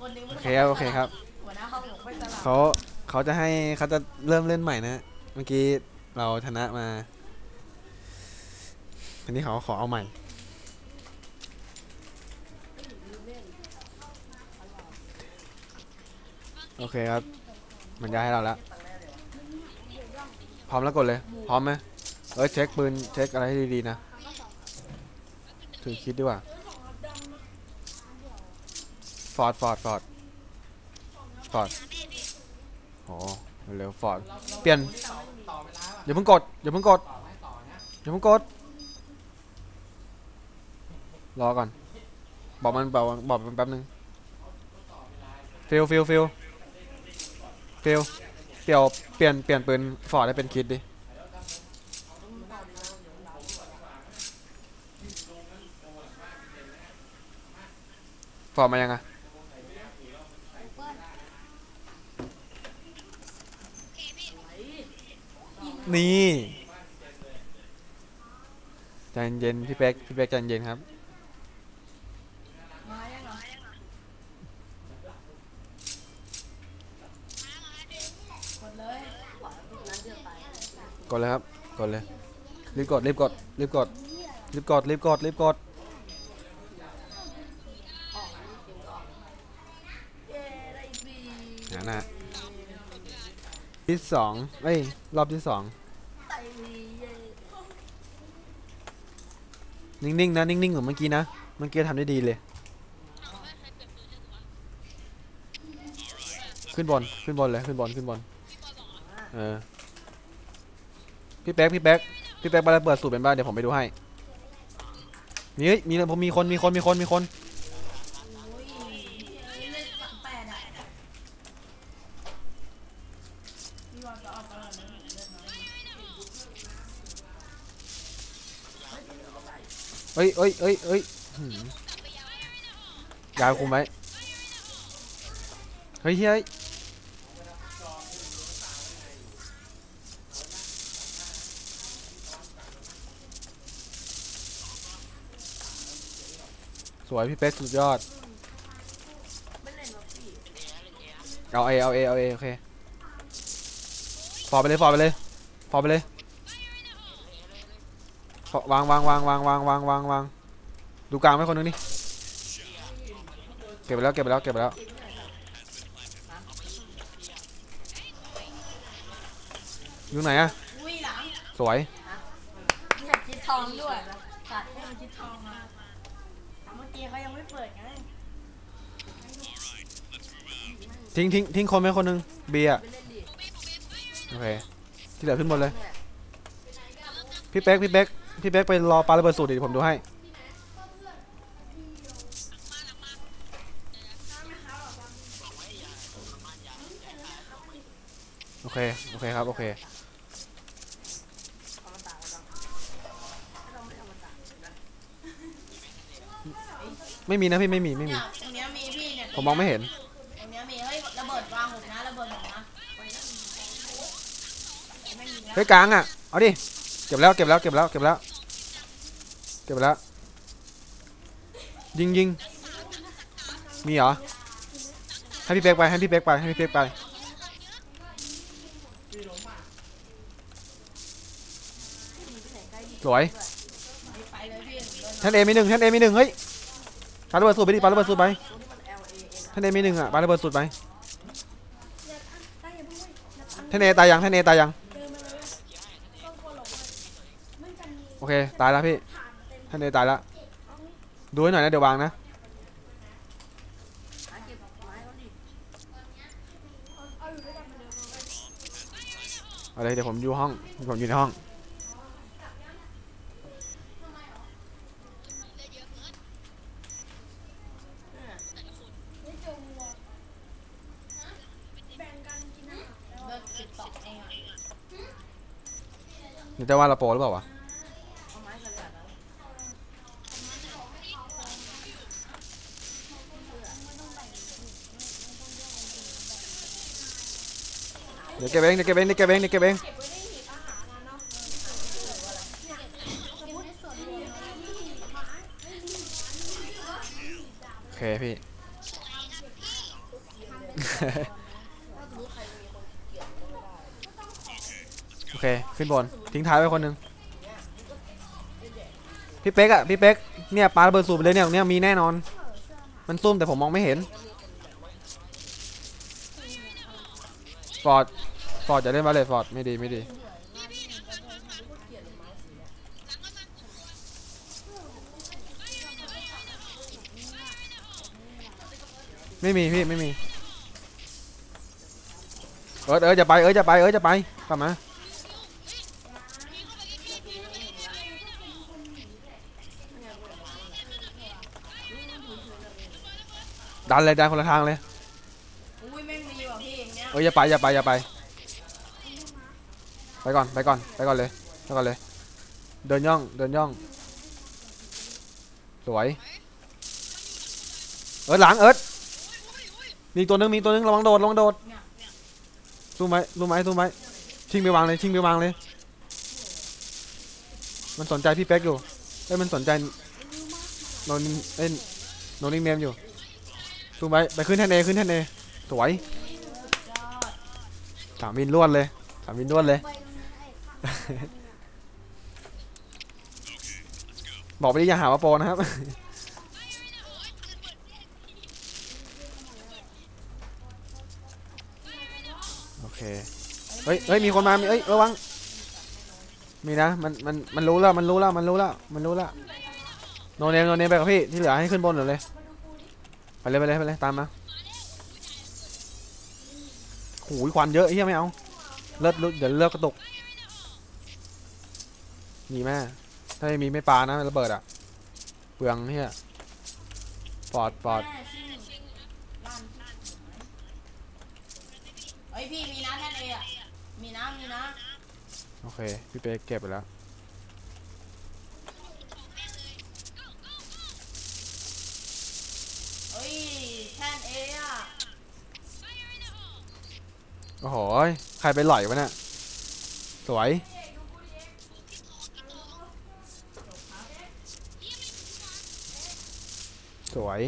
คนนึงโอเคครับโอเคครับหัวหน้าห้องผมไม่สลับเขาเขาจะให้เขาจะเริ่มเล่นใหม่นะ เมื่อกี้เราชนะมาอันนี้เขาขอเอาใหม่ โอเคครับ มันย้ายให้เราแล้ว พร้อมแล้วกดเลย พร้อมไหมเอ้ยเช็คปืนเช็คอะไรให้ดีๆนะ ถือคิดดีกว่า ฟอร์ดฟอร์ดฟอร์ดฟอร์ดโอ้เร็วฟอร์ดเปลี่ยนอย่าเพิ่งกดอย่าเพิ่งกดอย่าเพิ่งกด รอก่อน บอกมันบอกบอกมันแป๊บนึงฟิลฟิลฟิลฟิลเปลี่ยวเปลี่ยนเปลี่ยนปืนฟอร์ดให้เป็นคิดดิฟอร์ดมายังอะ นี่ใจเย็นพี่เป๊กพี่เป๊กใจเย็นครับมายังเหรอกดเลยครับ กดเลย รีบกด รีบกด รีบกด รีบกด รีบกด รีบกดเย้ได้บีหาหน้าที่สองเอ้ย รอบที่สอง ได้บีเย้ นิ่งๆนะนิ่งๆเหมือนเมื่อกี้นะเมื่อกี้ทำได้ดีเลย ขึ้นบอลขึ้นบอลเลยขึ้นบอลขึ้นบอลเออพี่แป๊กพี่แป๊กพี่แป๊กไปเปิดสูตรเป็นบ้านเดี๋ยวผมไปดูให้มีเฮ้ยมีผมมีคนมีคนมีคนมีคน โอ้ยเลขสามแปดอะพี่บอลจะออกตลอดเลยเล่นน้อย เอ้ยเอ้ยเอ้ยเอ้ยหืมยาวคุมไว้เฮ้ยเฮ้ยสวยพี่เป๊กสุดยอด เอาเอเอาเอเอาเอโอเค ฟอร์ไปเลย ฟอร์ไปเลย ฟอร์ไปเลย วางวางวางวางวางวางวางวางดูกลางไว้คนหนึงนี่เก็บไปแล้วเก็บไปแล้วเก็บไปแล้วอยู่ไหนอะอุ้ยหลังสวยอยากคิดทองด้วยตัดให้มันคิดทองมาเมื่อกี้เขายังไม่เปิดไงทิ้งทิ้งทิ้งคนไว้คนหนึงเบียร์โอเคที่เหลือขึ้นหมดเลยพี่เป๊กพี่เป๊ก พี่เป๊กไปรอปาระเบิดสูตรดิผมดูให้ โอเค โอเคครับ โอเคเอามาตากมาตากเราไม่เอามาตากไม่มีนะพี่ ไม่มี ไม่มี เนี่ยตรงเนี้ยมีพี่เนี่ยผมมองไม่เห็น ตรงเนี้ยมีเฮ้ยระเบิดวางผมนะระเบิดผมนะไม่มีนะเฮ้ยกลางอะ เอาดิ เก็บแล้ว เก็บแล้ว เก็บแล้ว เก็บแล้ว เก็บแล้ว ยิงยิงมีเหรอ ให้พี่เป๊กไป ให้พี่เป๊กไป ให้พี่เป๊กไป สวยท่านเอมีหนึ่งท่านเอมีหนึ่งเฮ้ยปาระเบิดสูตรไปดิปาระเบิดสูตรไปตัวที่มัน L A N ท่านเอมีหนึ่งอะปาระเบิดสูตรไปท่านเอตายยังท่านเอตายยัง โอเค ตายแล้วพี่ ท่านเอตายแล้วดูให้หน่อยนะเดี๋ยววางนะหาเก็บไม้เขาดิเอาเลยเดี๋ยวผมอยู่ห้องผมอยู่ในห้องเลิกสิบสองเองอะนี่จะว่าเราโปรหรือเปล่าวะ เอาไม้กันเลยอะนะ เดี๋ยวเก็บเองเดี๋ยวเก็บเองเดี๋ยวเก็บเองเดี๋ยวเก็บเองโอเคพี่ โอเค ขึ้นบน ทิ้งท้ายไว้คนหนึ่งพี่เป๊กอะพี่เป๊กเนี่ยปาระเบิดสูบไปเลยเนี่ยตรงเนี่ยมีแน่นอน มันซุ่มแต่ผมมองไม่เห็นฟอร์ด ฟอร์ดจะเล่นบาเลตฟอร์ดไม่ดีไม่ดีไม่มีพี่ไม่มีเอิร์ธเอิร์ธจะไปเอิร์ธจะไปเอิร์ธจะไปกลับมาดันเลยดันคนละทางเลยอุ้ยไม่มีว่ะพี่อย่างเนี้ยเอออย่าไปอย่าไปอย่าไป ไปก่อนไปก่อนไปก่อนเลยไปก่อนเลย เดินย่องเดินย่อง สวย เอิร์หลังเอิร์มีตัวนึงมีตัวนึงระวังโดดระวังโดดสู้ไหมสู้ไหมสู้ไหมชิงไปวางเลยชิงไปวางเลย มันสนใจพี่เป๊กอยู่เอ้ยมันสนใจโนนิเอ้ยโนนิเมมอยู่สู้ไหมไปขึ้นแทนเอขึ้นแทนเอสวยสามวินรวดเลยสามวินรวดเลย บอกไปดิอย่าหาว่าโปนะครับ โอเค เฮ้ย เฮ้ย มีคนมา มีเอ้ย ระวัง มีนะ มัน มัน มันรู้แล้ว มันรู้แล้ว มันรู้แล้ว มันรู้แล้ว โนเนม โนเนมไปกับพี่ ที่เหลือให้ขึ้นบนหมดเลย ไปเลย ไปเลย ไปเลย ตามมาหูยควันเยอะเฮียไม่เอา เลิศเดี๋ยวเลิกกระตุก มีแม่ถ้าไม่มีไม่ปานะระเบิดอะ เปลืองเฮียปอดปอดแม่ชิ่งลั่นเฮ้ยพี่มีนะแท่นเออะมีนะมีนะ โอเค พี่เป๊กเก็บไปแล้ว เฮ้ยแท่นเออะโอ้โหยใครไปหล่อยวะเนี่ย สวย สวย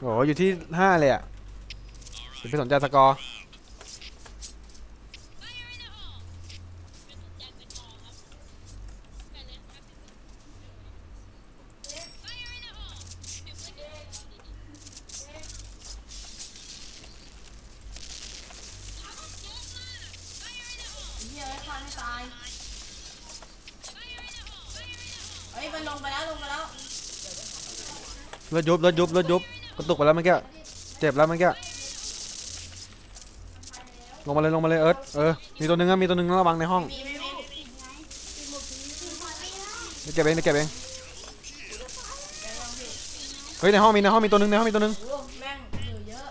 โอ้อยู่ที่ห้าเลยอะอย่าไปสนใจสกอร์ รถยุบรถยุบรถยุบกระตุกไปแล้วเมื่อกี้เจ็บแล้วเมื่อกี้ลงมาเลยลงมาเลยเอิร์ธเออมีตัวหนึงอะมีตัวหนึงระวังในห้องมีไม่มีเดี๋ยวเก็บเองเดี๋ยวเก็บเองเฮ้ยในห้องมีในห้องมีตัวหนึงในห้องมีตัวหนึงโอ้แม่งเหลือเยอะ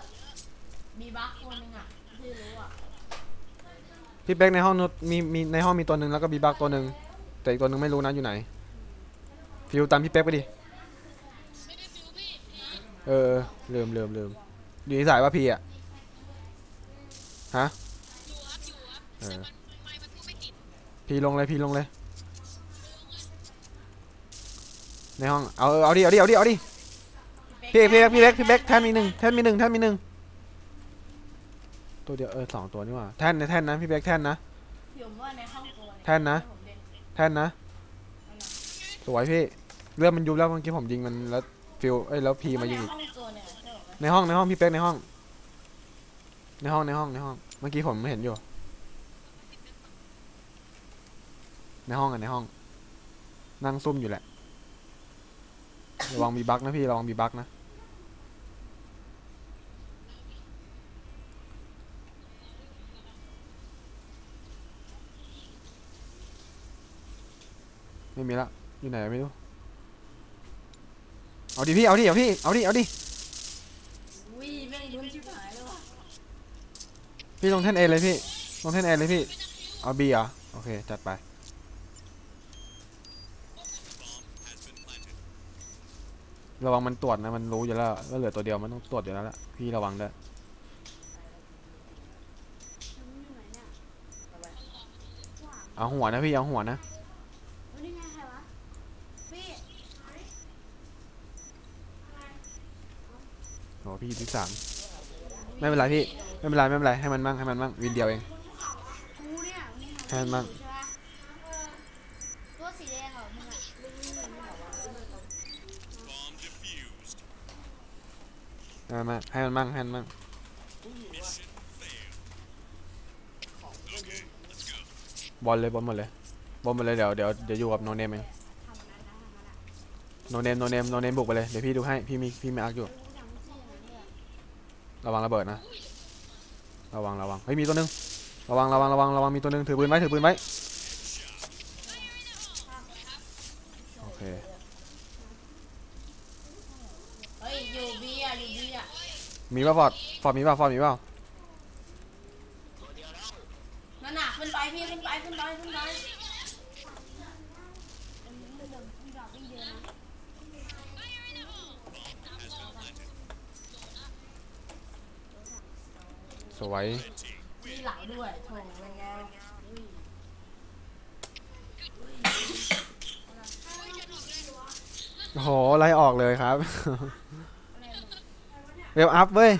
มีบัคคนหนึงอะที่รู้อะพี่เป๊กในห้องนู้นมีมีในห้องมีตัวหนึ่งแล้วก็บีบักตัวหนึ่งแต่อีกตัวหนึ่งไม่รู้นะอยู่ไหนฟิวตามพี่เป๊กไปดิ เออเออลืมลืมลืมอยู่ที่สายว่าพี่อะฮะพี่ลงเลยพี่ลงเลย ในห้องเอาเอาดิเอาดิเอาดิเอาดิพี่พี่เป๊กพี่เป๊กพี่เป๊กแท่นมีหนึ่งแท่นมีหนึ่งแท่นมีหนึ่งตัวเดียวเออสองตัวนี่ว่าแท่นในแท่นนะพี่เป๊กแท่นนะแท่นนะ แท่นนะสวยพี่เรื่องมันยุบแล้วเมื่อกี้ผมยิงมันแล้ว ฟิวเอ้ยแล้วพีมายิงอีกในห้องตัวเนี่ยใช่ไหมในห้องในห้องพี่เป๊กในห้อง ในห้องในห้องในห้อง เมื่อกี้ผมไม่เห็นอยู่ ในห้องอะในห้อง นั่งซุ่มอยู่แหละระวังมีบั๊กนะพี่ระวังมีบั๊กนะไม่มีละอยู่ไหนไม่รู้ เอาดิพี่ เอาดิ เอาพี่เอาดิ เอาดิ อุ้ยแม่งลุ้นชิบหายเลยว่ะพี่ลงแท่นเอเลยพี่ ลงแท่นเอเลยพี่ เอาบีเหรอ โอเค จัดไป ระวังมันตรวจนะ มันรู้อยู่แล้วว่าเหลือตัวเดียวมันต้องตรวจอยู่แล้วล่ะพี่ระวังด้วยเอาหัวนะพี่ เอาหัวนะ นี่ไงใครวะพี่ พี่ อยู่ที่สามไม่เป็นไรพี่ไม่เป็นไรไม่เป็นไรให้มันมั่งให้มันมั่งวินเดียวเองให้มันมั่งใช่ปะเออตัวสีแดงเหรอมึงอะให้มันมั่งให้มันมั่งให้มันมั่งบอลเลยบอลหมดเลยบอลหมดเลยเดี๋ยวเดี๋ยวเดี๋ยวอยู่กับโนเนมเองโนเนมโนเนมโนเนมบุกไปเลยเดี๋ยวพี่ดูให้พี่มีพี่มีอาร์คอยู่ ระวังระเบิดนะ ระวังระวังเฮ้ยมีตัวหนึง ระวังระวังระวังระวังมีตัวหนึงถือปืนไว้ถือปืนไว้ โอเค เฮ้ยอยู่บีอะอยู่บีอะมีป่ะฟอร์ดฟอร์ดมีป่ะฟอร์ดมีป่ะนั่นน่ะขึ้นไปพี่ขึ้นไปขึ้นไปขึ้นไป สวย มีหลังด้วยโถเป็นไงโอ้โหไล่ออกเลยครับ เวลอัพเว้ย